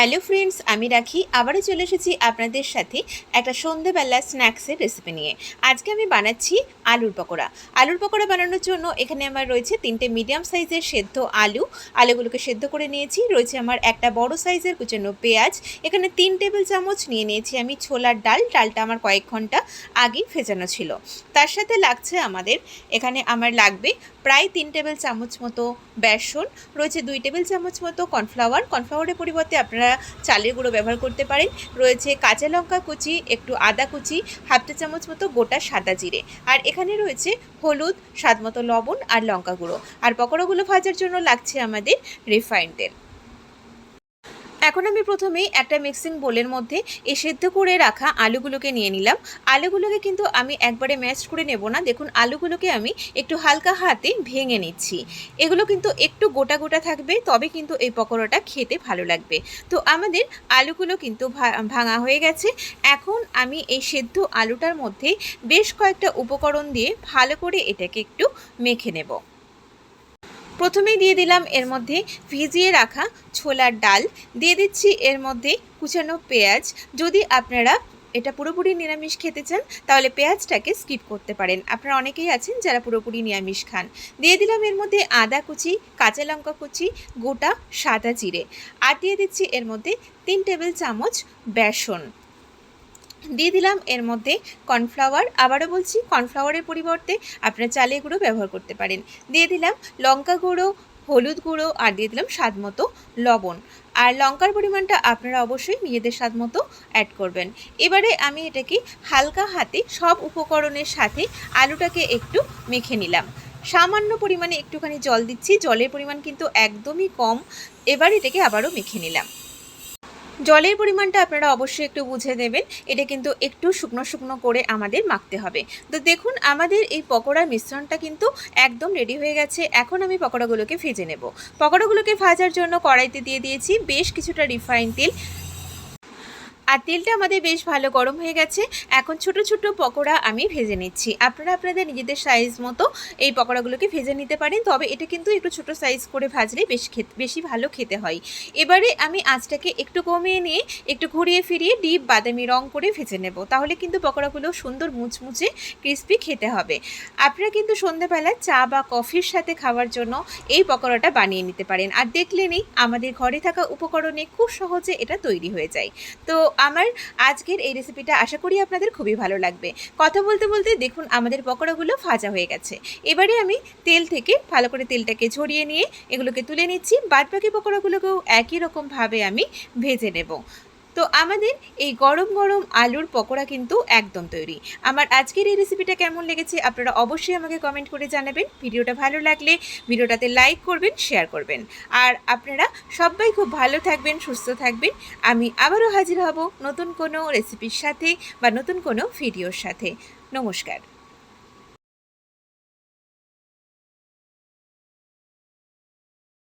Hello friends, আমি রাখি। আবারও চলে এসেছি আপনাদের সাথে একটা সন্ধেবেলা স্ন্যাক্সের রেসিপি নিয়ে। আজকে আমি বানাচ্ছি আলুর পকোড়া। আলুর পকোড়া বানানোর জন্য এখানে আমার রয়েছে তিনটে মিডিয়াম সাইজের সেদ্ধ আলু। আলুগুলোকে সেদ্ধ করে নিয়েছি। রয়েছে আমার একটা বড় সাইজের কুচানো পেঁয়াজ। এখানে তিন টেবিল চামচ নিয়ে নিয়েছি আমি ছোলার ডাল। ডালটা আমার কয়েক ঘণ্টা আগেই ভেজানো ছিল। তার সাথে লাগছে আমাদের, এখানে আমার লাগবে প্রায় তিন টেবিল চামচ মতো বেসন। রয়েছে দুই টেবিল চামচ মতো কর্নফ্লাওয়ার কর্নফ্লাওয়ারের পরিবর্তে আপনারা চালের গুঁড়ো ব্যবহার করতে পারেন। রয়েছে কাঁচা লঙ্কা কুচি, একটু আদা কুচি, হাফ চা চামচ মতো গোটা সাদা জিরে। আর এখানে রয়েছে হলুদ স্বাদ মতো লবণ আর লঙ্কা গুঁড়ো। আর পকোড়াগুলো ভাজার জন্য লাগছে আমাদের রিফাইন তেল। এখন আমি প্রথমেই একটা মিক্সিং বোলের মধ্যে এই সেদ্ধ করে রাখা আলুগুলোকে নিয়ে নিলাম। আলুগুলোকে কিন্তু আমি একবারে ম্যাশ করে নেব না। দেখুন, আলুগুলোকে আমি একটু হালকা হাতে ভেঙে নিচ্ছি। এগুলো কিন্তু একটু গোটা গোটা থাকবে, তবে কিন্তু এই পকোড়াটা খেতে ভালো লাগবে। তো আমাদের আলুগুলো কিন্তু ভাঙা হয়ে গেছে। এখন আমি এই সেদ্ধ আলুটার মধ্যে বেশ কয়েকটা উপকরণ দিয়ে ভালো করে এটাকে একটু মেখে নেব। প্রথমেই দিয়ে দিলাম এর মধ্যে ভিজিয়ে রাখা ছোলার ডাল। দিয়ে দিচ্ছি এর মধ্যে কুচানো পেঁয়াজ। যদি আপনারা এটা পুরোপুরি নিরামিষ খেতে চান, তাহলে পেঁয়াজটাকে স্কিপ করতে পারেন। আপনারা অনেকেই আছেন যারা পুরোপুরি নিরামিষ খান। দিয়ে দিলাম এর মধ্যে আদা কুচি, কাঁচা লঙ্কা কুচি, গোটা সাদা জিরে। আর দিয়ে দিচ্ছি এর মধ্যে তিন টেবিল চামচ বেসন। দিয়ে দিলাম। এর মধ্যে কর্নফ্লাওয়ার। আবারও বলছি, কর্নফ্লাওয়ারের পরিবর্তে আপনারা চালের গুঁড়ো ব্যবহার করতে পারেন। দিয়ে দিলাম লঙ্কা গুঁড়ো, হলুদ গুঁড়ো আর দিয়ে দিলাম স্বাদ মতো লবণ। আর লঙ্কার পরিমাণটা আপনারা অবশ্যই নিজেদের স্বাদ মতো অ্যাড করবেন। এবারে আমি এটাকে হালকা হাতে সব উপকরণের সাথে আলুটাকে একটু মেখে নিলাম। সামান্য পরিমাণে একটুখানি জল দিচ্ছি। জলের পরিমাণ কিন্তু একদমই কম। এবার এটাকে আবারও মেখে নিলাম। জলের পরিমাণটা আপনারা অবশ্যই একটু বুঝে দেবেন এটা কিন্তু একটু শুকনো শুকনো করে আমাদের মাখতে হবে। তো দেখুন, আমাদের এই পকোড়ার মিশ্রণটা কিন্তু একদম রেডি হয়ে গেছে। এখন আমি পকোড়াগুলোকে ভেজে নেব। পকোড়াগুলোকে ভাজার জন্য কড়াইতে দিয়ে দিয়েছি বেশ কিছুটা রিফাইন তেল। আর তেলটা আমাদের বেশ ভালো গরম হয়ে গেছে। এখন ছোট ছোট পকোড়া আমি ভেজে নিচ্ছি। আপনারা আপনাদের নিজেদের সাইজ মতো এই পকোড়াগুলোকে ভেজে নিতে পারেন। তবে এটা কিন্তু একটু ছোট সাইজ করে ভাজলে বেশ বেশি ভালো খেতে হয়। এবারে আমি আঁচটাকে একটু কমিয়ে নিয়ে একটু ঘুরিয়ে ফিরিয়ে ডিপ বাদামি রং করে ভেজে নেব। তাহলে কিন্তু পকোড়াগুলো সুন্দর মুচমুচে ক্রিস্পি খেতে হবে। আপনারা কিন্তু সন্ধ্যাবেলা চা বা কফির সাথে খাওয়ার জন্য এই পকোড়াটা বানিয়ে নিতে পারেন। আর দেখলেনই আমাদের ঘরে থাকা উপকরণে খুব সহজে এটা তৈরি হয়ে যায়। তো আমার আজকের এই রেসিপিটা আশা করি আপনাদের খুবই ভালো লাগবে। কথা বলতে বলতে দেখুন, আমাদের পকোড়াগুলো ভাজা হয়ে গেছে। এবারে আমি তেল থেকে ভালো করে তেলটাকে ঝরিয়ে নিয়ে এগুলোকে তুলে নিচ্ছি। বাদবাকি পকোড়াগুলোকেও একই রকমভাবে আমি ভেজে নেব। তো আমাদের এই গরম গরম আলুর পকোড়া কিন্তু একদম তৈরি। আমার আজকের এই রেসিপিটা কেমন লেগেছে আপনারা অবশ্যই আমাকে কমেন্ট করে জানাবেন। ভিডিওটা ভালো লাগলে ভিডিওটাতে লাইক করবেন শেয়ার করবেন। আর আপনারা সবাই খুব ভালো থাকবেন, সুস্থ থাকবেন। আমি আবারও হাজির হব নতুন কোনো রেসিপির সাথে বা নতুন কোনো ভিডিওর সাথে। নমস্কার।